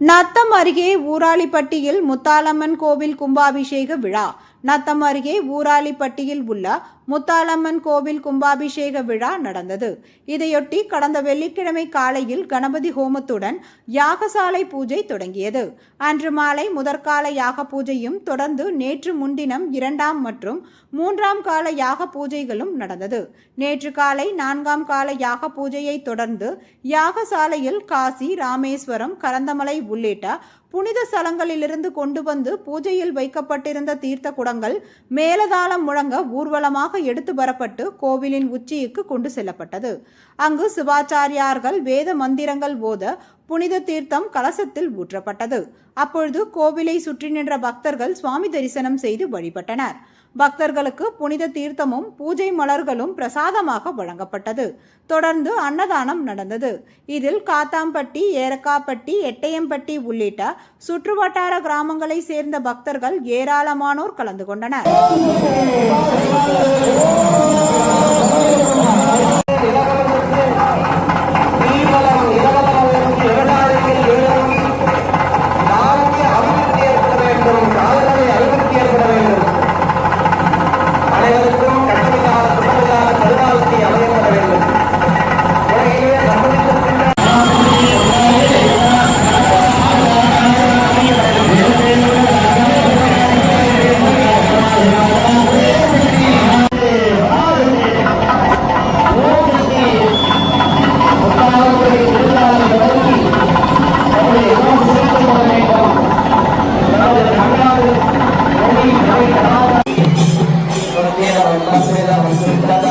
நத்தம் அருகே ஊராளிப்பட்டியில் முத்தாலம்மன் கோவில் கும்பாபிஷேக விழா. நத்தம் அருகே ஊராளிப்பட்டியில் உள்ள முத்தாலம்மன் கோவில் கும்பாபிஷேக விழா நடந்தது. இதையொட்டி கடந்த வெள்ளிக்கிழமை காலையில் கணபதி ஹோமத்துடன் யாகசாலை பூஜை தொடங்கியது. அன்று மாலை முதற்கால யாக பூஜையும் தொடர்ந்து நேற்று முன்தினம் இரண்டாம் மற்றும் மூன்றாம் கால யாக பூஜைகளும் நடந்தது. நேற்று காலை நான்காம் கால யாக பூஜையை தொடர்ந்து யாகசாலையில் காசி ராமேஸ்வரம் கரந்தமலை உள்ளிட்ட புனித ஸ்தலங்களிலிருந்து கொண்டு வந்து பூஜையில் வைக்கப்பட்டிருந்த தீர்த்த குடங்கள் மேலதாளம் முழங்க ஊர்வலமாக எடுத்து வரப்பட்டு கோவிலின் உச்சிக்கு கொண்டு செல்லப்பட்டது. அங்கு சிவாச்சாரியார்கள் வேத மந்திரங்கள் ஓத புனித தீர்த்தம் கலசத்தில் ஊற்றப்பட்டது. அப்பொழுது கோவிலை சுற்றி நின்ற பக்தர்கள் சுவாமி தரிசனம் செய்து வழிபட்டனர். பக்தர்களுக்கு புனித தீர்த்தமும் பூஜை மலர்களும் பிரசாதமாக வழங்கப்பட்டது. தொடர்ந்து அன்னதானம் நடந்தது. இதில் காத்தாம்பட்டி ஏரக்காப்பட்டி எட்டயம்பட்டி உள்ளிட்ட சுற்றுவட்டார கிராமங்களை சேர்ந்த பக்தர்கள் ஏராளமானோர் கலந்து கொண்டனர். 과연 quiero más la